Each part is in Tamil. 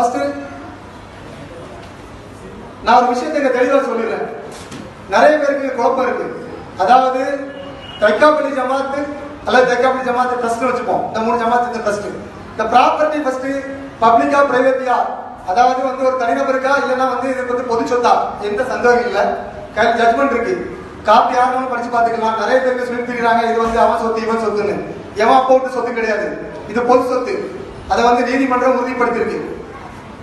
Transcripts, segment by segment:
ஃபர்ஸ்ட் நான் ஒரு விஷயத்தை இங்க தெளிவா சொல்லிடுறேன். நிறைய பேருக்கு குழப்பம் இருக்கு. அதாவது தைக்காப்பள்ளி ஜமாத்து அல்லது தைக்காப்பள்ளி ஜமாத்து ட்ரஸ்ட் வச்சுப்போம். இந்த மூணு ஜமாத்து ட்ரஸ்ட் இந்த ப்ராப்பர்ட்டி ஃபர்ஸ்ட் பப்ளிக்கா பிரைவேட்டியா அதாவது வந்து ஒரு தனிநபருக்கா இல்லைன்னா வந்து இது வந்து பொது சொத்தா? எந்த சந்தேகம் இல்லை. கையில் ஜட்மெண்ட் இருக்கு. காப்பி ஆகணும் படிச்சு பார்த்துக்கலாம். நிறைய பேருக்கு சொல்லி திரிகிறாங்க இது வந்து அவன் சொத்து இவன் சொத்துன்னு. எவன் போட்டு சொத்து கிடையாது. இது பொது சொத்து. அதை வந்து நீதிமன்றம் உறுதிப்படுத்தியிருக்கு.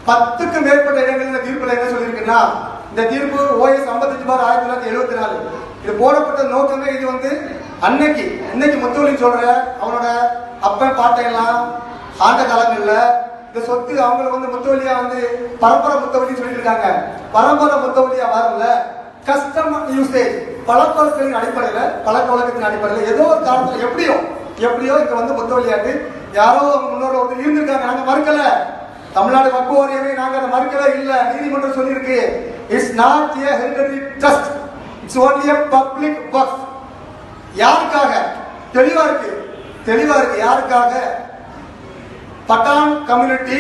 பத்துக்கு மேற்பட்ட இடங்களில் இந்த தீர்ப்புல என்ன சொல்லியிருக்குன்னா இந்த தீர்ப்பு ஓஎஸ் ஐம்பத்தஞ்சு பார் ஆயிரத்தி தொள்ளாயிரத்தி எழுபத்தி நாலு இது போடப்பட்ட நோக்கமே இது வந்து அன்னைக்கு இன்னைக்கு முத்தோலின்னு சொல்ற அவனோட அப்பன் பாட்டையெல்லாம் ஆண்ட காலங்கள்ல இந்த சொத்து அவங்களுக்கு வந்து முத்தவழியா வந்து பரம்பரை முத்தவலின்னு சொல்லிட்டு இருக்காங்க பரம்பரை முத்தவழியா வரல கஸ்டம் யூசேஜ் பழக்க வழக்கத்தின் அடிப்படையில பழக்க வழக்கத்தின் அடிப்படையில ஏதோ ஒரு காலத்துல எப்படியோ எப்படியோ இங்க வந்து முத்தவழியாட்டு யாரோ அவங்க முன்னோர் வந்து இருந்திருக்காங்க. நாங்க மறுக்கல. தமிழ்நாடு வக்கு வாரியமே நாங்கள் அதை மறுக்கவே இல்லை. நீதிமன்றம் சொல்லியிருக்கு. It's not a hereditary trust it's only a public waqf யாருக்காக? தெளிவா இருக்கு. தெளிவா இருக்கு. யாருக்காக? Pathan community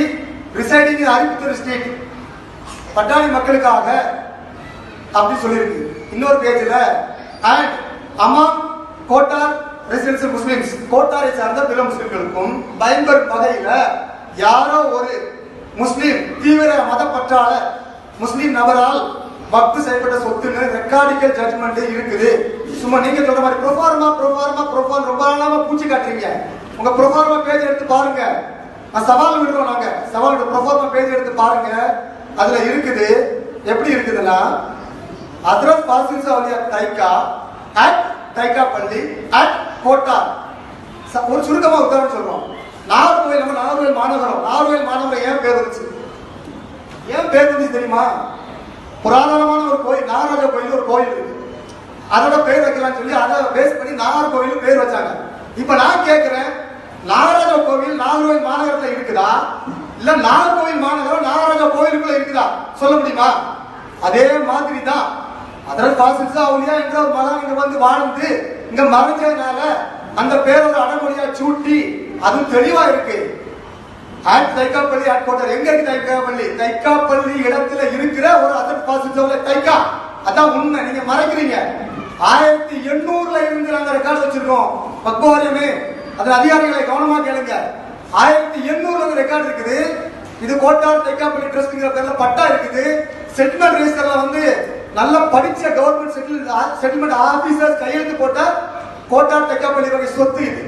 residing in Aripputhur state பட்டாணி மக்களுக்காக அப்படி சொல்லியிருக்கு. இன்னொரு பேஜில் அண்ட் அமாம் கோட்டார் ரெசிடென்சியல் முஸ்லிம்ஸ் கோட்டாரை சார்ந்த பிற முஸ்லிம்களுக்கும் பயன்பெறும் வகையில் யாரோ ஒரு முஸ்லீம் தீவிர மதப்பற்றாளர் முஸ்லீம் நபரால் வக்ஃப் செய்யப்பட்ட சொத்துன்னு ரெக்கார்டிக்கல் ஜட்மெண்ட் இருக்குது. சும்மா நீங்க சொல்ற மாதிரி ப்ரொஃபார்மா ப்ரொஃபார்மா ப்ரொஃபார்ம் ரொம்ப நாளாம பூச்சி காட்டுறீங்க. உங்க ப்ரொஃபார்மா பேஜ் எடுத்து பாருங்க. நான் சவால் விடுறோம் நாங்க. சவால் விடுறோம் ப்ரொஃபார்மா பேஜ் எடுத்து பாருங்க. அதுல இருக்குது. எப்படி இருக்குதுன்னா அத்ரஸ் பாசில்ஸ் அவலியா தைக்கா அட் தைக்கா பள்ளி அட் கோட்டா ஒரு சுருக்கமா உதாரணம் சொல்றோம். நாகர்கோவில் நம்ம நாகர்கோவில் மாநகரம். நாகர்கோவில் மாநகரம் ஏன் பேர் வந்துச்சு? ஏன் பேர் வந்துச்சு தெரியுமா? புராதனமான ஒரு கோயில் நாகராஜ கோயில் ஒரு கோயில் இருக்கு. அதோட பேர் வைக்கலாம்னு சொல்லி அதை பேஸ் பண்ணி நாகர்கோவில் பேர் வச்சாங்க. இப்ப நான் கேட்கிறேன் நாகராஜ கோவில் நாகர்கோவில் மாநகரத்துல இருக்குதா? இல்ல நாகர்கோவில் மாநகரம் நாகராஜ கோயிலுக்குள்ள இருக்குதா? சொல்ல முடியுமா? அதே மாதிரி தான் அதனால் பாசிட்டு அவளியா என்ற ஒரு மகன் இங்க வந்து வாழ்ந்து இங்க மறைஞ்சதுனால அந்த பேரோட அடமொழியா சூட்டி அதுவும் தெளிவா இருக்கு. ஆட் தைக்காப்பள்ளி ஆட் கோட்டர் எங்க இருக்கு தைக்காப்பள்ளி தைக்காப்பள்ளி இடத்துல இருக்கிற ஒரு அதர் பாசிட்டிவ்ல தைக்கா அதான் உண்மை. நீங்க மறைக்கிறீங்க. ஆயிரத்தி எண்ணூறுல இருந்து நாங்க ரெக்கார்டு வச்சிருக்கோம். பக்குவாரியமே அது அதிகாரிகளை கவனமா கேளுங்க. ஆயிரத்தி எண்ணூறுல ரெக்கார்டு இருக்குது. இது கோட்டார் தைக்காப்பள்ளி ட்ரஸ்ட்ங்கிற பேர்ல பட்டா இருக்குது. செட்டில்மெண்ட் ரெஜிஸ்டர்ல வந்து நல்லா படிச்ச கவர்மெண்ட் செட்டில் செட்டில்மெண்ட் ஆபீசர் கையெழுத்து போட்ட கோட்டார் தைக்காப்பள்ளி வகை சொத்து இது.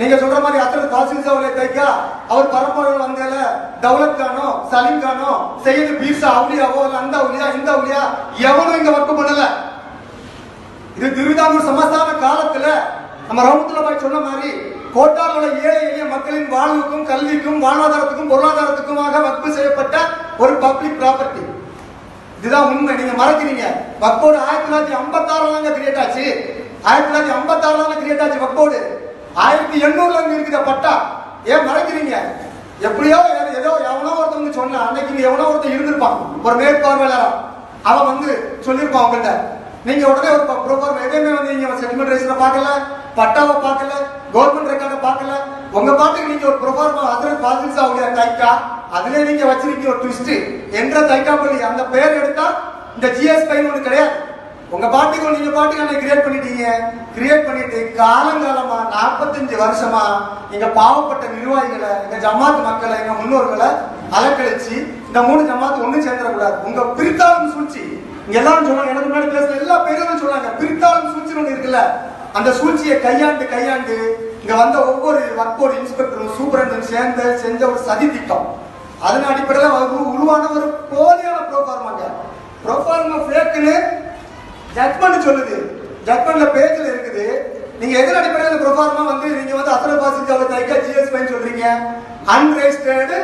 நீங்க சொல்ற மாதிரி அத்தனை தாசில் சாவலை தைக்கா அவர் பரம்பரை வந்தால தௌலத் கானோ சலீம் கானோ செய்யது பீர்சா அவுலியாவோ அந்த அவுலியா இந்த அவுலியா எவனும் இங்க ஒர்க் பண்ணல. இது திருவிதாங்கூர் சமஸ்தான காலத்துல நம்ம ரவுத்துல போய் சொன்ன மாதிரி கோட்டால் உள்ள ஏழை எளிய மக்களின் வாழ்வுக்கும் கல்விக்கும் வாழ்வாதாரத்துக்கும் பொருளாதாரத்துக்குமாக வக்பு செய்யப்பட்ட ஒரு பப்ளிக் ப்ராப்பர்ட்டி இதுதான் உண்மை. நீங்க மறக்கிறீங்க. வக்போர்டு ஆயிரத்தி தொள்ளாயிரத்தி ஐம்பத்தி ஆறுல கிரியேட் ஆச்சு. ஆயிரத்தி தொள்ளாயிரத்தி ஐம்பத்தி ஆறுல கிரியேட் ஆச்சு வக்போர்டு. ஆயிரத்தி எண்ணூறுல இருந்து இருக்குது பட்டா. ஏன் மறைக்கிறீங்க? எப்படியோ ஏதோ- ஏதோ எவனோ ஒருத்தவங்க சொன்னா அன்னைக்கு இங்க எவனோ ஒருத்தன் இருந்திருப்பான். ஒரு மேற்பார்வையாளர் அவன் வந்து சொல்லியிருப்பான் உங்கள்கிட்ட நீங்க உடனே ஒரு ப்ரோக்ராம் எதையுமே வந்து நீங்க செட்டில்மெண்ட் ரேஸ்ல பார்க்கல பட்டாவை பார்க்கல கவர்மெண்ட் ரெக்கார்டை பார்க்கல. உங்க பாட்டுக்கு நீங்க ஒரு ப்ரொஃபார்மா அதுல பாசில்ஸ் அவங்க தைக்கா அதுல நீங்க வச்சிருக்கீங்க ஒரு ட்விஸ்ட் என்ற தைக்கா பள்ளி அந்த பெயர் எடுத்தா இந்த ஜிஎஸ் பைன் ஒன்று கிடையாது. உங்க பாட்டுக்கு நீங்க பாட்டுக்கு என்ன கிரியேட் பண்ணிட்டீங்க. கிரியேட் பண்ணிட்டு காலங்காலமா நாற்பத்தஞ்சு வருஷமா எங்க பாவப்பட்ட நிர்வாகிகளை எங்க ஜமாத் மக்களை எங்க முன்னோர்களை அலக்கழிச்சு இந்த மூணு ஜமாத் ஒண்ணு சேர்ந்துடக்கூடாது. உங்க பிரித்தாளும் சூழ்ச்சி. இங்க எல்லாரும் சொன்னாங்க எனக்கு முன்னாடி பேசுற எல்லா பேரும் சொன்னாங்க பிரித்தாளும் சூழ்ச்சி ஒண்ணு இருக்குல்ல. அந்த சூழ்ச்சியை கையாண்டு கையாண்டு இங்க வந்த ஒவ்வொரு வர்க்கோடு இன்ஸ்பெக்டரும் சூப்பரண்டும் சேர்ந்து செஞ்ச ஒரு சதி திட்டம். அதன் அடிப்படையில் அவர் உருவான ஒரு போலியான ப்ரோஃபார்மாங்க ப்ரோஃபார்மா ஃபேக்குன்னு ஜட்மெண்ட் சொல்லுது. ஜட்மெண்ட்ல பேஜில் இருக்குது. நீங்க எதன் அடிப்படையில் ப்ரொஃபார்மா வந்து நீங்க வந்து அத்தனை பாசிட்டிவ் தைக்கா ஜிஎஸ் பைன் சொல்றீங்க. Unregistered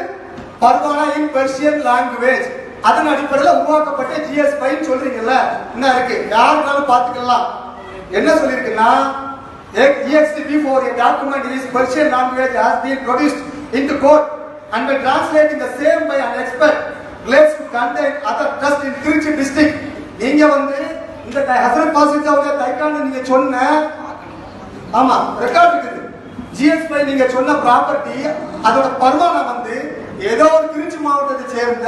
parwana in Persian language அதன் அடிப்படையில் உருவாக்கப்பட்ட ஜிஎஸ் பைன் சொல்றீங்கல்ல. என்ன இருக்கு? யாருனாலும் பார்த்துக்கலாம். என்ன சொல்லியிருக்குன்னா EXT before a document is Persian language has been produced into court and by translating the same by an expert relates to contain other trust in Trichy district. நீங்க வந்து இந்த ஹசரத் பாசித் அவங்க தைக்கான நீங்க சொன்ன ஆமா ரெக்கார்ட் இருக்குது. ஜிஎஸ்பை நீங்க சொன்ன ப்ராப்பர்ட்டி அதோட பர்வானா வந்து ஏதோ ஒரு திருச்சி மாவட்டத்தை சேர்ந்த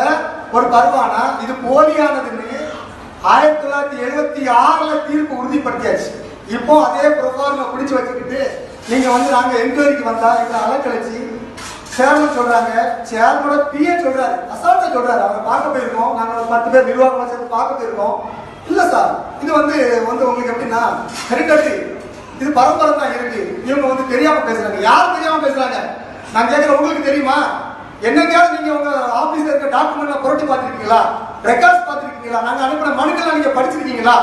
ஒரு பருவானா இது போலியானதுன்னு ஆயிரத்தி தொள்ளாயிரத்தி எழுபத்தி ஆறுல தீர்ப்பு உறுதிப்படுத்தியாச்சு. இப்போ அதே ப்ரொஃபார்ம பிடிச்சு வச்சுக்கிட்டு நீங்க வந்து நாங்க என்கொயரிக்கு வந்தா எங்களை அலக்கழிச்சு சேர்மன் சொல்றாங்க சேர்மனோட பிஏ சொல்றாரு அசால்ட்டா சொல்றாரு. அவங்க பார்க்க போயிருக்கோம். நாங்க ஒரு பத்து பேர் நிர்வாகம் சேர்ந்து பார்க்க போயிருக்கோம். இல்லை சார் இது வந்து வந்து உங்களுக்கு எப்படின்னா ஹெரிட்டரி இது பரம்பரை தான் இருக்கு. இவங்க வந்து தெரியாம பேசுறாங்க. யார் தெரியாம பேசுறாங்க? நான் கேட்குற உங்களுக்கு தெரியுமா? என்னைக்காவது நீங்க உங்க ஆபீஸ்ல இருக்க டாக்குமெண்ட்ல புரட்டி பார்த்துருக்கீங்களா? ரெக்கார்ட்ஸ் பார்த்துருக்கீங்களா? நாங்க அனுப்பின மனுக்கள்லாம் நீங்க படிச்சிருக்கீங்களா?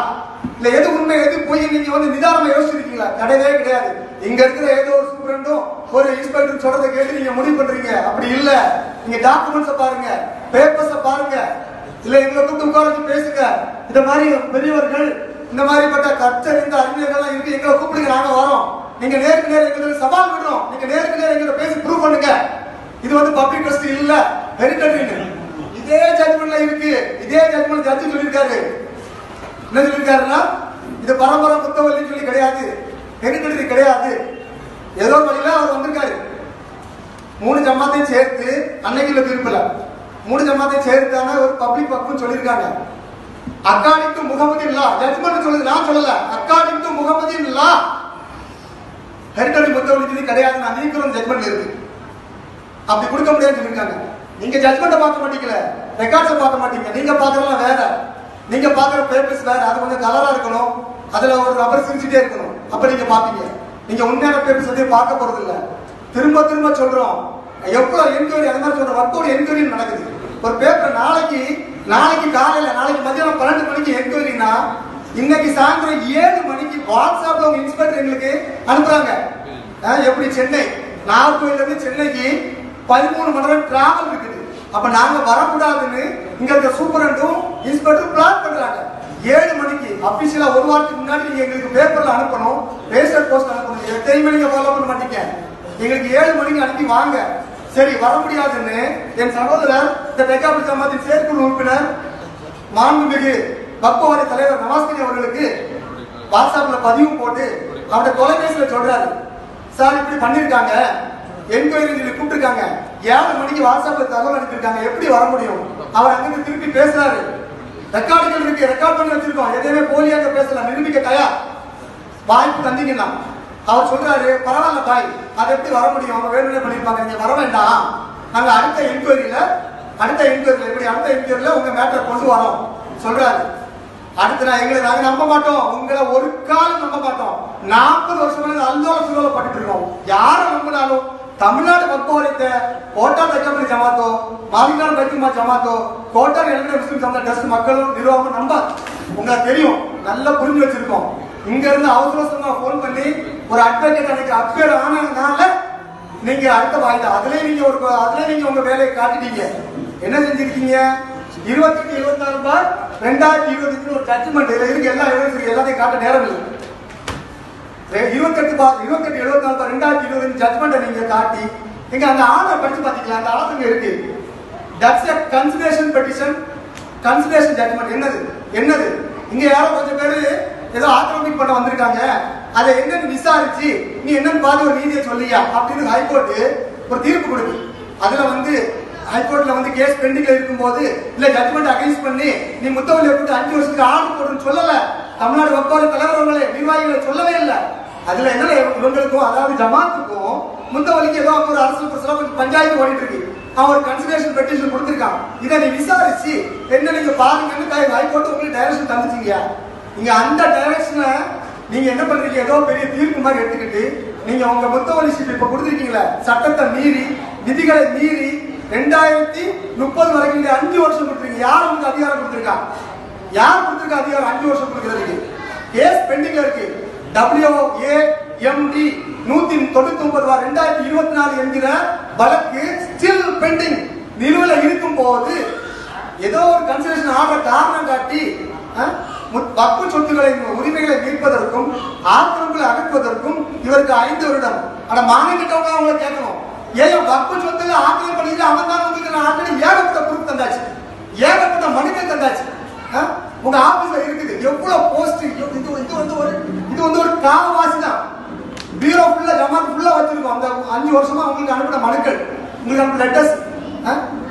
இல்ல எது உண்மை எது போய் நீங்க வந்து நிதானமா யோசிச்சிருக்கீங்களா? கிடையவே கிடையாது. இங்க இருக்கிற ஏதோ ஒரு சூப்பரண்டும் ஒரு இன்ஸ்பெக்டர் சொல்றதை கேட்டு நீங்க முடிவு பண்றீங்க. அப்படி இல்ல. நீங்க டாக்குமெண்ட்ஸ பாருங்க. பேப்பர்ஸ பாருங்க. இல்ல எங்களை கூப்பிட்டு உட்கார வச்சு பேசுங்க. இந்த மாதிரி பெரியவர்கள் இந்த மாதிரிப்பட்ட கற்றறிந்த அறிஞர்கள் இருக்கு. எங்களை கூப்பிடுங்க நாங்க வரோம். நீங்க நேருக்கு நேர் எங்களுக்கு சவால் விடுறோம். நீங்க நேருக்கு நேர் எங்களை பேசி ப்ரூவ் பண்ணுங்க. இது வந்து பப்ளிக் ட்ரஸ்ட் இல்ல ஹெரிட்டரின்னு இதே ஜட்மெண்ட்ல இருக்கு. இதே ஜட்மெண்ட் ஜட்ஜி சொல்லியிருக்காரு. என்ன சொல்லியிருக்காருன்னா இது பரம்பரை புத்தவல்லி சொல்லி கிடையாது. ஹெரிட்டரி கிடையாது. ஏதோ வழியில அவர் வந்திருக்காரு. மூணு ஜமாத்தையும் சேர்த்து அன்னைக்குள்ள இல்ல மூணு ஜமாத்தையும் சேர்த்தான ஒரு பப்ளிக் பக்குன்னு சொல்லியிருக்காங்க. அக்கார்டிங் டு முகமது இல்லா ஜட்மெண்ட் சொல்லுது நான் சொல்லல. அக்கார்டிங் டு முகமது இல்லா ஹெரிட்டரி புத்தவல்லி கிடையாது நான் நீக்கிறோம் ஜட்மெண்ட் இருக்கு. அப்படி கொடுக்க முடியாதுன்னு சொல்லியிருக்காங்க. நீங்க ஜட்மெண்ட்டை பார்க்க மாட்டீங்கல ரெக்கார்ட்ஸை பார்க்க மாட்டீங்க. நீங்க பார்க்கறதெல்லாம் வேற. நீங்க பார்க்குற பேப்பர்ஸ் வேற. அது கொஞ்சம் கலரா இருக்கணும். அதுல ஒரு நபர் சிரிச்சுட்டே இருக்கணும். அப்ப நீங்க பாப்பீங்க நீங்க உண்மையான பேப்பர்ஸ் வந்து பார்க்க போறது இல்ல திரும்ப திரும்ப சொல்றோம். எவ்வளவு என்கொயரி அந்த மாதிரி சொல்ற ஒர்க்கோட என்கொயரி நடக்குது. ஒரு பேப்பர் நாளைக்கு நாளைக்கு காலையில நாளைக்கு மதியானம் பன்னெண்டு மணிக்கு என்கொயரினா இன்னைக்கு சாயந்தரம் ஏழு மணிக்கு வாட்ஸ்அப்ல உங்க இன்ஸ்பெக்டர் எங்களுக்கு அனுப்புறாங்க. எப்படி? சென்னை. நாகர்கோயில இருந்து சென்னைக்கு பதிமூணு மணி நேரம் டிராவல் இருக்குது. அப்ப நாங்க வரக்கூடாதுன்னு இங்க இருக்க சூப்பரண்டும் இன்ஸ்பெக்டர் பிளான் பண்றாங்க. ஏழு மணிக்கு. அபிஷியலா ஒரு வாரத்துக்கு முன்னாடி நீங்க எங்களுக்கு பேப்பர்ல அனுப்பணும். ரேசர் போஸ்ட் அனுப்பணும். எத்தனை மணிக்கு ஃபாலோ பண்ண மாட்டீங்க? எங்களுக்கு ஏழு மணிக்கு அனுப்பி வாங்க. சரி வர முடியாதுன்னு என் சகோதரர் இந்த டெக்காபி ஜமாத்தின் செயற்குழு உறுப்பினர் மாண்புமிகு பக்கவாரி தலைவர் நவாஸ்கனி அவர்களுக்கு வாட்ஸ்அப்ல பதிவு போட்டு அவருடைய தொலைபேசியில சொல்றாரு. சார் இப்படி பண்ணிருக்காங்க என்கொயரி சொல்லி கூப்பிட்டுருக்காங்க. ஏழு மணிக்கு வாட்ஸ்அப்ல தகவல் அனுப்பியிருக்காங்க. எப்படி வர முடியும்? அவர் அங்கிருந்து திருப்பி பேசுறாரு. ரெக்கார்டுகள் இருக்கு ரெக்கார்ட் பண்ணி வச்சிருக்கோம். எதையுமே போலியாக பேசலாம் நிரூபிக்க தயார். வாய்ப்பு தந்தீங்கன்னா. அவர் சொல்றாரு பரவாயில்ல பாய் அது எப்படி வர முடியும்? அவங்க வேணுமே பண்ணிருப்பாங்க நீங்க வர வேண்டாம். நாங்க அடுத்த என்கொயரியில அடுத்த என்கொயரியில எப்படி அடுத்த என்கொயரியில உங்க மேட்டர் கொண்டு வரோம். சொல்றாரு. அடுத்து நான் எங்களை நாங்க நம்ப மாட்டோம். உங்களை ஒரு காலம் நம்ப மாட்டோம். நாற்பது வருஷமா அல்லோல சுலோல பண்ணிட்டு இருக்கோம். யாரை நம்பினாலும் தமிழ்நாடு பக்குவரத்தை கோட்டார் தக்கமணி ஜமாத்தோ மாவிநாடு பைக்குமா ஜமாத்தோ கோட்டார் இளைஞர் முஸ்லீம் சமுதாய ட்ரஸ்ட் மக்களும் நிர்வாகம் நம்ப. உங்களுக்கு தெரியும். நல்லா புரிஞ்சு வச்சிருக்கோம். இங்க இருந்து அவசர அவசரமா போன் பண்ணி ஒரு அட்வொகேட் எனக்கு அப்கிரேட் ஆனதுனால நீங்க அடுத்த வாய்தா அதுலயே நீங்க ஒரு அதுலயே நீங்க உங்க வேலையை காட்டிட்டீங்க. என்ன செஞ்சிருக்கீங்க? இருபத்தெட்டு இருபத்தி நாலு ரெண்டாயிரத்தி இருபத்தி ஒரு ஜட்ஜ்மெண்ட் இதுல இருக்கு எல்லா எவிடன்ஸ் இருக்கு எல்லாத்தையும் காட்ட நேரம் இல்லை. இருபத்தெட்டு பா இருபத்தெட்டு எழுபத்தி நாலு ரெண்டாயிரத்தி இருபதுன்னு ஜட்மெண்ட்டை நீங்க காட்டி நீங்க அந்த ஆர்டர் படிச்சு பாத்தீங்களா? அந்த ஆர்டர் இருக்கு. That's a consideration petition consideration judgement என்னது? என்னது? இங்க யாரோ கொஞ்சம் பேரு ஏதோ ஆக்கிரமிக் பண்ண வந்திருக்காங்க. அதை என்னன்னு விசாரிச்சு நீ என்னன்னு பார்த்து ஒரு நீதியை சொல்லியா? அப்படின்னு ஹைகோர்ட் ஒரு தீர்ப்பு கொடுக்கு அதுல வந்து ஹைகோர்ட்ல வந்து கேஸ் பெண்டிங்ல இருக்கும்போது இல்ல ஜட்மெண்ட் அகைன்ஸ்ட் பண்ணி நீ முத்தவள்ளி விட்டு அஞ்சு வருஷத்துக்கு ஆர்டர் போடுன்னு சொல்லல. தமிழ்நாடு வப்பாளர் தலைவர்களே நிர்வாகிகளை சொல்லவே இல்லை. அதுல என்ன இவங்களுக்கும் அதாவது ஜமாத்துக்கும் முத்தவள்ளிக்கு ஏதோ ஒரு அரசு பிரச்சனை கொஞ்சம் பஞ்சாயத்து ஓடிட்டு இருக்கு. அவன் ஒரு கன்சிடரேஷன் பெட்டிஷன் கொடுத்துருக்கான். இதை நீ விசாரிச்சு என்ன நீங்க பாருங்கன்னு ஹைகோர்ட் உங்களுக்கு டைரக்ஷன் தந்துச்சிங்க நீங்க அந்த டைரக்ஷனை நீங்க என்ன பண்றீங்க? ஏதோ பெரிய தீர்ப்பு மாதிரி எடுத்துக்கிட்டு நீங்க உங்க முத்தவள்ளி சீட் இப்ப கொடுத்துருக்கீங்களே சட்டத்தை மீறி விதிகளை மீறி ரெண்டாயிரத்தி முப்பது வரைக்கும் இந்த அஞ்சு வருஷம் கொடுத்துருக்கீங்க. யார் உங்களுக்கு அதிகாரம் கொடுத்துருக்கா? யார் கொடுத்துருக்கா அதிகாரம் அஞ்சு வருஷம் கொடுக்கறதுக்கு? கேஸ் பெண்டிங்ல இருக்கு. WAMD நூத்தி தொண்ணூத்தி ஒன்பது ரூபாய் ரெண்டாயிரத்தி இருபத்தி நாலு என்கிற வழக்கு ஸ்டில் பெண்டிங் நிலுவையில் இருக்கும் போது ஏதோ ஒரு கன்சலேஷன் ஆர்டர் காரணம் காட்டி வப்பு சொத்துக்களை உரிமைகளை மீட்பதற்கும் ஆக்கிரமிப்புகளை அகற்றுவதற்கும் இவருக்கு ஐந்து வருடம். ஆனா மாநிலத்தவங்க அவங்களை கேட்கணும். ஏன் வப்பு சொத்துல ஆக்கிரமிப்பு பண்ணிட்டு அவன் தான் உங்களுக்கு ஆல்ரெடி ஏகப்பட்ட பொறுப்பு தந்தாச்சு. ஏகப்பட்ட மனிதன் தந்தாச்சு. உங்க ஆபீஸ்ல இருக்குது. எவ்வளவு போஸ்ட் இது இது வந்து ஒரு இது வந்து ஒரு காலவாசி தான். பீரோ ஃபுல்லா ஜமான் ஃபுல்லா வச்சிருக்கோம். அந்த அஞ்சு வருஷமா உங்களுக்கு அனுப்பின மனுக்கள். உங்களுக்கு அனுப்பின லெட்டர்ஸ்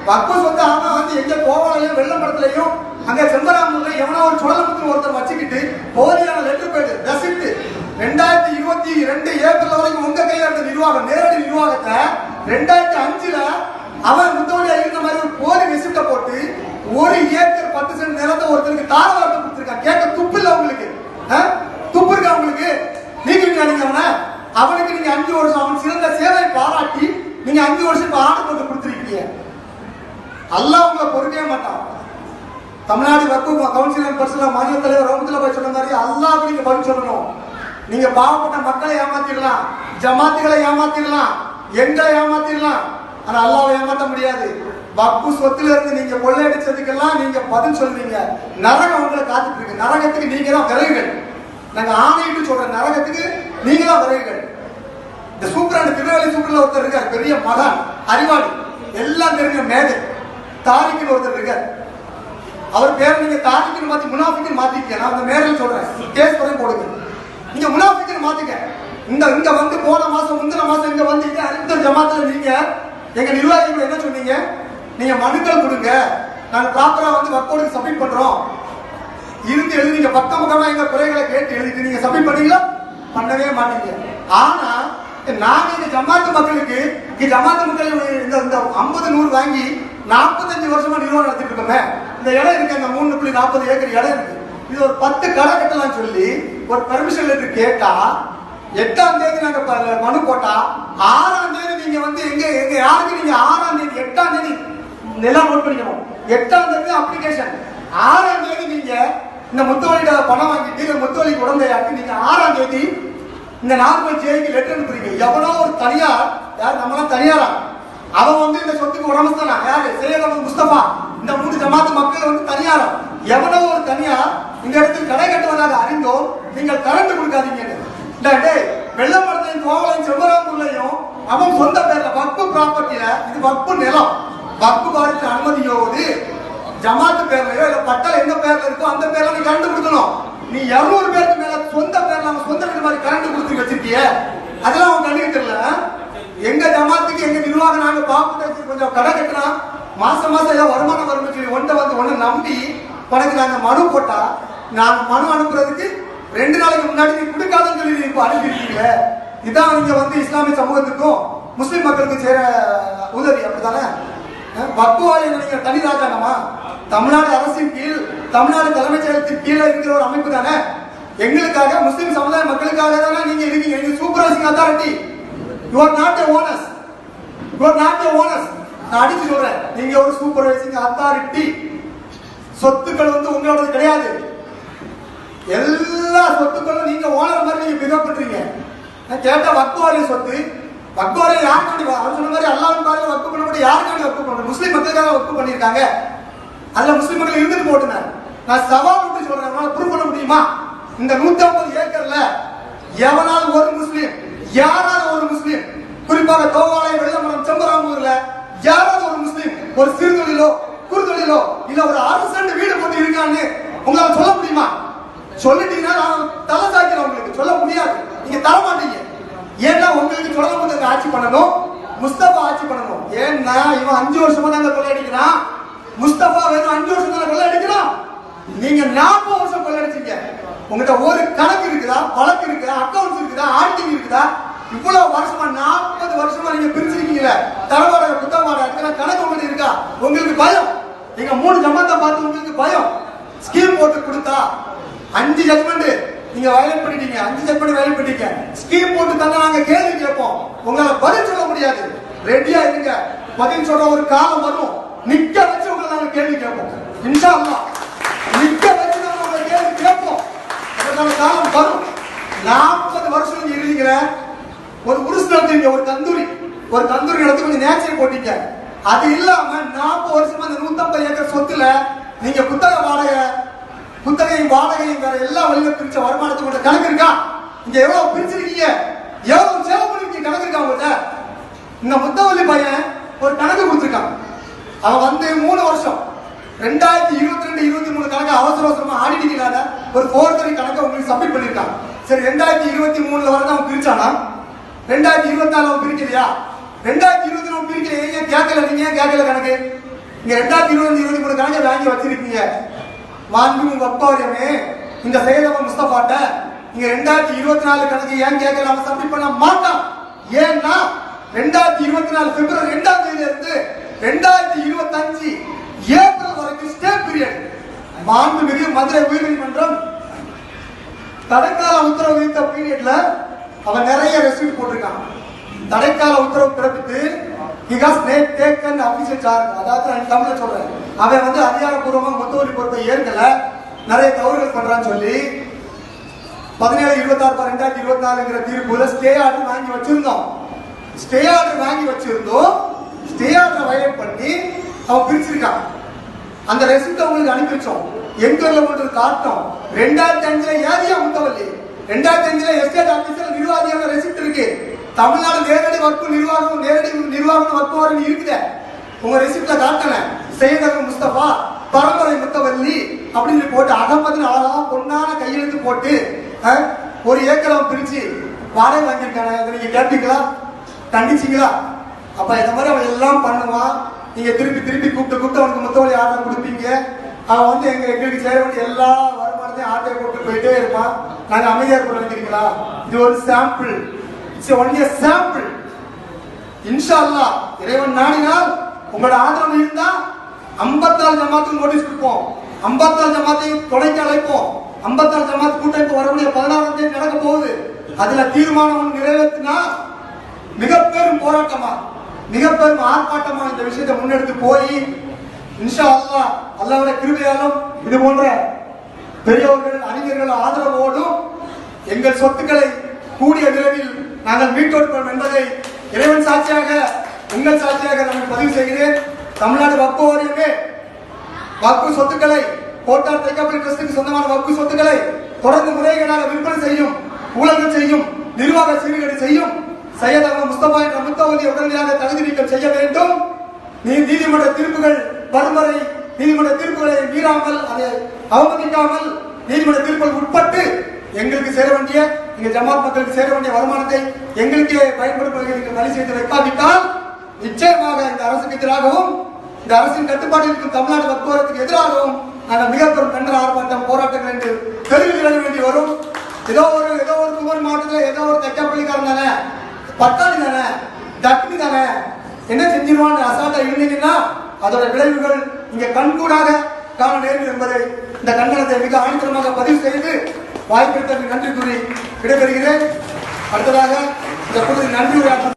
வக்கு சொத்து அவன் வந்து எங்க கோவாலையும் வெள்ளம்படத்துலையும் அங்க செம்பராமூர்ல எவனோ ஒரு சுடலமுத்து ஒருத்தர் வச்சுக்கிட்டு போலியான லெட்டர் பேடு ரசித்து. ரெண்டாயிரத்தி இருபத்தி ரெண்டு ஏப்ரல் வரைக்கும் உங்க கையில இருந்த நிர்வாகம் நேரடி நிர்வாகத்தை ரெண்டாயிரத்தி அஞ்சுல அவன் முத்தோடி இருந்த மாதிரி ஒரு போலி ரெசிப்ட போட்டு ஒரு ஏக்கர் பத்து சென்ட் நிலத்தை ஒருத்தருக்கு தாரவாரத்தை கொடுத்துருக்கான் கேட்க துப்பு இல்லை உங்களுக்கு. ஆ? துப்பு இருக்கா உங்களுக்கு? நீங்க நீங்க அவனை. அவனுக்கு நீங்க அஞ்சு வருஷம் அவன் சிறந்த சேவை பாராட்டி நீங்க அஞ்சு வருஷம் இப்ப ஆண்டு போட்டு கொடுத்துருக்கீங்க அல்லாஹ் உங்களை பொறுக்கவே மாட்டான். தமிழ்நாடு வக்கு கவுன்சிலர் பர்சனல் மாநில தலைவர் ரோமத்தில் போய் சொன்ன மாதிரி அல்லாஹ்வுக்கு நீங்க பதில் சொல்லணும். நீங்க பாவப்பட்ட மக்களை ஏமாத்திடலாம். ஜமாத்துகளை ஏமாத்திடலாம். எங்களை ஏமாத்திடலாம். ஆனா அல்லாவை ஏமாற்ற முடியாது. வப்பு சொத்துல இருந்து நீங்க கொள்ளையடிச்சதுக்கெல்லாம் நீங்க பதில் சொல்றீங்க நரகம் உங்களை காத்துட்டு இருக்கு. நரகத்துக்கு நீங்க தான் விறகுகள். நாங்க ஆணையிட்டு சொல்ற நரகத்துக்கு நீங்க தான் விறகுகள். இந்த சூப்பரான திருநெல்வேலி சூப்பர்ல ஒருத்தர் இருக்கார் பெரிய மகான் அறிவாளி. எல்லாம் தெரிஞ்ச மேதை. தாரிக்குன்னு ஒருத்தர் இருக்கார். அவர் பேர் நீங்க தாரிக்குன்னு மாத்தி முனாஃபிக்குன்னு மாத்திக்க நான் அந்த மேடையில் சொல்றேன். கேஸ் பண்ணி போடுங்க. நீங்க முனாஃபிக்குன்னு மாத்திக்க. இந்த இங்க வந்து போன மாசம் முந்தின மாசம் இங்க வந்து இங்க அறிந்த ஜமாத்துல நீங்க எங்க நிர்வாகிகள் என்ன சொன்னீங்க? நீங்க மனுக்கள் கொடுங்க. நாங்க ப்ராப்பரா வந்து வக்கோடுக்கு சப்மிட் பண்றோம். இருந்து எழுதிங்க பக்கம் பக்கமா எங்க குறைகளை கேட்டு எழுதிட்டு நீங்க சப்மிட் பண்ணீங்களா? பண்ணவே மாட்டீங்க. ஆனா நாங்க இந்த ஜமாத்து மக்களுக்கு இங்க ஜமாத்து மக்கள் இந்த இந்த ஐம்பது நூறு வாங்கி நாற்பத்தஞ்சு வருஷமா நிறுவனம் நடத்திட்டு இருக்கோமே. இந்த இடம் இருக்கு அந்த மூணு புள்ளி நாற்பது ஏக்கர் இடம் இருக்கு. இது ஒரு பத்து கடை கட்டலாம் சொல்லி ஒரு பெர்மிஷன் லெட்டர் கேட்டா எட்டாம் தேதி நாங்க மனு போட்டா ஆறாம் தேதி நீங்க வந்து எங்க எங்க யாருக்கு நீங்க ஆறாம் தேதி எட்டாம் தேதி நிலம் நோட் பண்ணிக்கணும். எட்டாம் தேதி அப்ளிகேஷன் ஆறாம் தேதி நீங்க இந்த முத்துவலிட பணம் வாங்கிட்டு இந்த முத்துவலிக்கு உடந்தையாக்கி நீங்க ஆறாம் தேதி இந்த நாற்பது ஜேக்கு லெட்டர் அனுப்புறீங்க. எவ்வளோ ஒரு தனியார் யார் நம்மளாம் தனியாரா? அவன் வந்து இந்த சொத்துக்கு உடமஸ்தானா. யாரு? சையத் முஸ்தபா. இந்த மூணு ஜமாத்து மக்கள் வந்து தனியாரம் எவனோ ஒரு தனியா இந்த இடத்தில் கடை கட்டுவதாக அறிந்தோம் நீங்கள் கரண்ட் கொடுக்காதீங்கன்னு டேய், டேய், கோவலையும் செவ்வராம்பூர்லையும் அவன் சொந்த பேர்ல வக்பு ப்ராப்பர்ட்டியில இது வக்பு நிலம். வக்பு வாரிசு அனுமதியோடு ஜமாத்து பேர்லயோ இல்ல பட்டல் எந்த பேர்ல இருக்கோ அந்த பேர்ல நீ கரண்ட் கொடுக்கணும். நீ இருநூறு பேருக்கு மேல சொந்த பேர்ல அவன் சொந்த வீடு மாதிரி கரண்ட் கொடுத்து வச்சிருக்கிய. அதெல்லாம் அவன் கண்டுகிட்டு இல்லை. எங்க ஜமாத்துக்கு எங்க நிர்வாகம் நாங்க பாப்பு கொஞ்சம் கடை கட்டினா மாசம் மாசம் ஏதோ வருமானம் வரும் சொல்லி ஒன்றை வந்து ஒன்று நம்பி உனக்கு நாங்க மனு போட்டா நாங்க மனு அனுப்புறதுக்கு ரெண்டு நாளைக்கு முன்னாடி நீ கொடுக்காதுன்னு சொல்லி நீ இப்ப அனுப்பியிருக்கீங்க இதான் நீங்க வந்து இஸ்லாமிய சமூகத்துக்கும் முஸ்லிம் மக்களுக்கும் சேர உதவி அப்படித்தானே? வக்குவாரியம் நீங்க தனி ராஜாங்கம்மா. தமிழ்நாடு அரசின் கீழ் தமிழ்நாடு தலைமைச் செயலத்தின் கீழே இருக்கிற ஒரு அமைப்பு தானே? எங்களுக்காக முஸ்லிம் சமுதாய மக்களுக்காக தானே நீங்க இருக்கீங்க. நீங்க supervising authority you are not a owners you are not a owners நான் அடிச்சு சொல்றேன். நீங்க ஒரு சூப்பர்வைசிங் அத்தாரிட்டி சொத்துக்கள் வந்து உங்களோடது கிடையாது. எல்லா சொத்துக்களும் நீங்க ஓனர் மாதிரி நீங்க பிகப் பண்றீங்க. நான் கேட்ட வக்குவாரிய சொத்து வக்குவாரிய யாருக்காண்டி வா- அவர் சொன்ன மாதிரி அல்லாஹ் பாதையில வக்கு பண்ண முடியும் யாருக்காண்டி வக்கு பண்ற முஸ்லீம் மக்களுக்காக வக்கு பண்ணியிருக்காங்க. அதுல முஸ்லீம் மக்கள் இருந்துட்டு போட்டுங்க நான் சவால் விட்டு சொல்றேன். ப்ரூவ் பண்ண முடியுமா? இந்த 150 ஏக்கர்ல எவனாலும் ஒரு முஸ்லீம் யாராவது ஒரு முஸ்லீம் குறிப்பாக தோவாலை வெள்ளமரம் செம்பராமூர்ல யாராவது ஒரு முஸ்லீம் ஒரு சிறுதொழிலோ குறுதொழிலோ இல்ல ஒரு அரசு வீடு போட்டு இருக்கான்னு உங்களால சொல்ல முடியுமா? சொல்லிட்டீங்கன்னா நான் தலை சாக்கிறேன் உங்களுக்கு. சொல்ல முடியாது. நீங்க தர மாட்டீங்க. ஏன்னா உங்களுக்கு சொல்ல முடியாது ஆட்சி பண்ணணும். முஸ்தபா ஆட்சி பண்ணணும். ஏன்னா இவன் அஞ்சு வருஷமா தாங்க கொள்ளையடிக்கிறான். முஸ்தபா வெறும் அஞ்சு வருஷம் தானே கொள்ளையடிக்கிறான். நீங்க நாற்பது வருஷம் கொள்ளையடிச்சீங்க. உங்ககிட்ட ஒரு கணக்கு இருக்குதா? வழக்கு இருக்குதா? அக்கௌண்ட்ஸ் இருக்குதா? ஆடிட்டிங் இருக்குதா? இவ்வளவு வருஷமா நாற்பது வருஷமா நீங்க பிரிச்சிருக்கீங்களே தரவாட புத்தகவாட இடத்துல கணக்கு உங்களுக்கு இருக்கா? உங்களுக்கு பயம். எங்க மூணு ஜமாத்தை பார்த்து உங்களுக்கு பயம். ஸ்கீம் போட்டு கொடுத்தா அஞ்சு ஜட்மெண்ட் நீங்க வயலட் பண்ணிட்டீங்க. அஞ்சு ஜட்மெண்ட் வயலட் பண்ணிட்டீங்க. ஸ்கீம் போட்டு தந்தா நாங்க கேள்வி கேட்போம். உங்களால பதில் சொல்ல முடியாது. ரெடியா இருங்க. பதில் சொல்ற ஒரு காலம் வரும். நிக்க வச்சு உங்களை நாங்க கேள்வி கேட்போம். இன்ஷா அல்லா நிக்க வச்சு நாங்க உங்களை கேள்வி கேட்போம். காலம் வரும். நாற்பது வருஷம் நீங்க இருக்கிற ஒரு உருசு நடத்துவீங்க ஒரு தந்தூரி. ஒரு தந்தூரி நடத்தி கொஞ்சம் நேச்சர் போட்டீங்க அது இல்லாம நாற்பது வருஷமா அந்த நூத்தம்பது ஏக்கர் சொத்துல நீங்க புத்தக வாடகை புத்தகையும் வாடகையும் வேற எல்லா வழியிலும் பிரிச்ச வருமானத்தை கொண்ட கணக்கு இருக்கா? இங்க எவ்வளவு பிரிச்சிருக்கீங்க? எவ்வளவு செலவு பண்ணிருக்கீங்க? கணக்கு இருக்கா உங்கள்ட்ட? இந்த முத்தவள்ளி பையன் ஒரு கணக்கு கொடுத்துருக்கான். அவன் வந்து மூணு வருஷம். ரெண்டாயிரத்தி இருபத்தி ரெண்டு இருபத்தி மூணு கணக்கு அவசர அவசரமா ஆடிட்டிங் ஒரு ஃபோர் தனி கணக்கை உங்களுக்கு சப்மிட் பண்ணிருக்கான் சரி ரெண்டாயிரத்தி இருபத்தி மூணுல வரதான் அவன் பிரிச்சானா? ரெண்டாயிரத்தி இருபத்தி நாலு பிரிக்கலையா? ரெண்டாயிரத்தி இருபத்தி நாலு பிரிக்கல ஏன் கேட்கல நீங்க? ஏன் கேட்கல கணக்கு? நீங்க ரெண்டாயிரத்தி இருபது இருபத்தி மூணு கணக்கு வாங்கி வச்சிருக்கீங்க. மாண்புமிகு வப்பாரியமே இந்த செயலவன் முஸ்தபாட்ட நீங்க ரெண்டாயிரத்தி இருபத்தி நாலு கணக்கு ஏன் கேட்கல? அவன் சப்மிட் பண்ண மாட்டான். ஏன்னா ரெண்டாயிரத்தி இருபத்தி நாலு பிப்ரவரி ரெண்டாம் தேதியில இருந்து ரெண்டாயிரத்தி இருபத்தி அஞ்சு ஏப்ரல் வரைக்கும் ஸ்டே பீரியட் மாண்புமிகு மதுரை உயர்நீதிமன்றம் தடைக்கால உத்தரவு விதித்த பீரியட்ல அவன் நிறைய ரெசிப்ட் போட்டிருக்கான். தடைக்கால உத்தரவு பிறப்பித்து he has made taken official அதாவது நான் தமிழ்ல சொல்றேன். அவன் வந்து அதிகாரப்பூர்வமா முத்தவலி பொறுப்பை ஏற்கல. நிறைய தவறுகள் பண்றான்னு சொல்லி பதினேழு இருபத்தாறு ரெண்டாயிரத்தி இருபத்தி நாலுங்கிற தீர்ப்புல ஸ்டே ஆர்டர் வாங்கி வச்சிருந்தோம். ஸ்டே ஆர்டர் வாங்கி வச்சிருந்தோம். ஸ்டே ஆர்டர் வயலேட் பண்ணி அவன் பிரிச்சிருக்கான். அந்த ரெசிப்ட் உங்களுக்கு அனுப்பி வச்சோம். எங்கூர்ல ஒன்று காட்டும். ரெண்டாயிரத்தி அஞ்சுல ஏரியா முத்தவல்லி? ரெண்டாயிரத்தி அஞ்சுல எஸ்டேட் ஆபீஸ்ல நிர்வாகியான ரெசிப்ட் இருக்கு. தமிழ்நாடு நேரடி வர்க்கு நிர்வாகம் நேரடி நிர்வாகம் வர்க்கு வாரம் இருக்குது. உங்க ரெசிப்ட்ல காட்டினேன் செய்தவர் முஸ்தபா பரம்பரை முத்தவல்லி அப்படின்னு போட்டு அகமது அழகா பொன்னான கையெழுத்து போட்டு ஒரு ஏக்கரம் பிரிச்சு வாடகை வாங்கியிருக்கானே அதை நீங்க கேட்டீங்களா? கண்டிச்சீங்களா? அப்ப இந்த மாதிரி அவன் எல்லாம் பண்ணுவான் நீங்க திருப்பி திருப்பி கூப்பிட்டு கூப்பிட்டு அவனுக்கு முத்தவழி ஆர்டர் கொடுப்பீங்க. அவன் வந்து எங்க எங்களுக்கு சேர வேண்டிய எல்லா வருமானத்தையும் ஆட்டை போட்டு போயிட்டே இருப்பான். நாங்க அமைதியா கொண்டு நினைக்கிறீங்களா இது ஒரு சாம்பிள் இட்ஸ் ஒன்லி சாம்பிள் இன்ஷா அல்லாஹ் இறைவன் நாடினால் உங்களோட ஆதரவு இருந்தா ஐம்பத்தாறு ஜமாத்துக்கு நோட்டீஸ் கொடுப்போம். ஐம்பத்தாறு ஜமாத்தையும் தொடங்கி அழைப்போம். ஐம்பத்தாறு ஜமாத் கூட்டமைப்பு வரக்கூடிய பதினாறாம் தேதி நடக்க போகுது. அதுல தீர்மானம் நிறைவேற்றினா மிக பெரும் போராட்டமா மிக பெரும் ஆர்ப்பாட்டமா இந்த விஷயத்தை முன்னெடுத்து போய் இன்ஷா அல்லாஹ் அல்லாவோட கிருபையாலும் இது போன்ற பெரியவர்கள் அறிஞர்கள் ஆதரவோடும் எங்கள் சொத்துக்களை கூடிய விரைவில் நாங்கள் மீட்டெடுப்போம் என்பதை இறைவன் சாட்சியாக உங்கள் சாட்சியாக நான் பதிவு செய்கிறேன். தமிழ்நாடு வக்பு வாரியமே வக்பு சொத்துக்களை கோட்டார் தைக்கப்படி ட்ரஸ்டுக்கு சொந்தமான வக்பு சொத்துக்களை தொடர்ந்து முறைகேடாக விற்பனை செய்யும் ஊழல்கள் செய்யும் நிர்வாக சீர்கேடு செய்யும் சையத் அகமது முஸ்தபா என்ற முத்தவதி உடனடியாக தகுதி நீக்கம் செய்ய வேண்டும். நீ நீதிமன்ற தீர்ப்புகள் வன்முறை நீதிமன்ற தீர்ப்புகளை மீறாமல் அதை அவமதிக்காமல் நீதிமன்ற தீர்ப்புகள் உட்பட்டு எங்களுக்கு சேர வேண்டிய எங்க ஜமாத் மக்களுக்கு சேர வேண்டிய வருமானத்தை எங்களுக்கே பயன்படுத்துவதற்கு வழி செய்து வைக்காவிட்டால் நிச்சயமாக இந்த அரசுக்கு எதிராகவும் இந்த அரசின் கட்டுப்பாட்டில் இருக்கும் தமிழ்நாடு வக்குவரத்துக்கு எதிராகவும் நாங்கள் மிக பெரும் கண்டன ஆர்ப்பாட்டம் போராட்டங்கள் என்று தெரிவிக்க வேண்டி வரும். ஏதோ ஒரு ஏதோ ஒரு குமரி மாவட்டத்தில் ஏதோ ஒரு தைக்கப்பள்ளிக்காரன் தானே பட்டாளி தானே தக்னி தானே என்ன செஞ்சிருவான்னு அசால்ட்டா இருந்தீங்கன்னா அதோட விளைவுகள் இங்க கண்கூடாக காண நேரும் என்பதை இந்த கண்டனத்தை மிக ஆணித்தரமாக பதிவு செய்து வாய்ப்பளித்ததற்கு நன்றி கூறி விடைபெறுகிறேன். அடுத்ததாக இந்த குழுவின் நன்றி உரையாற்ற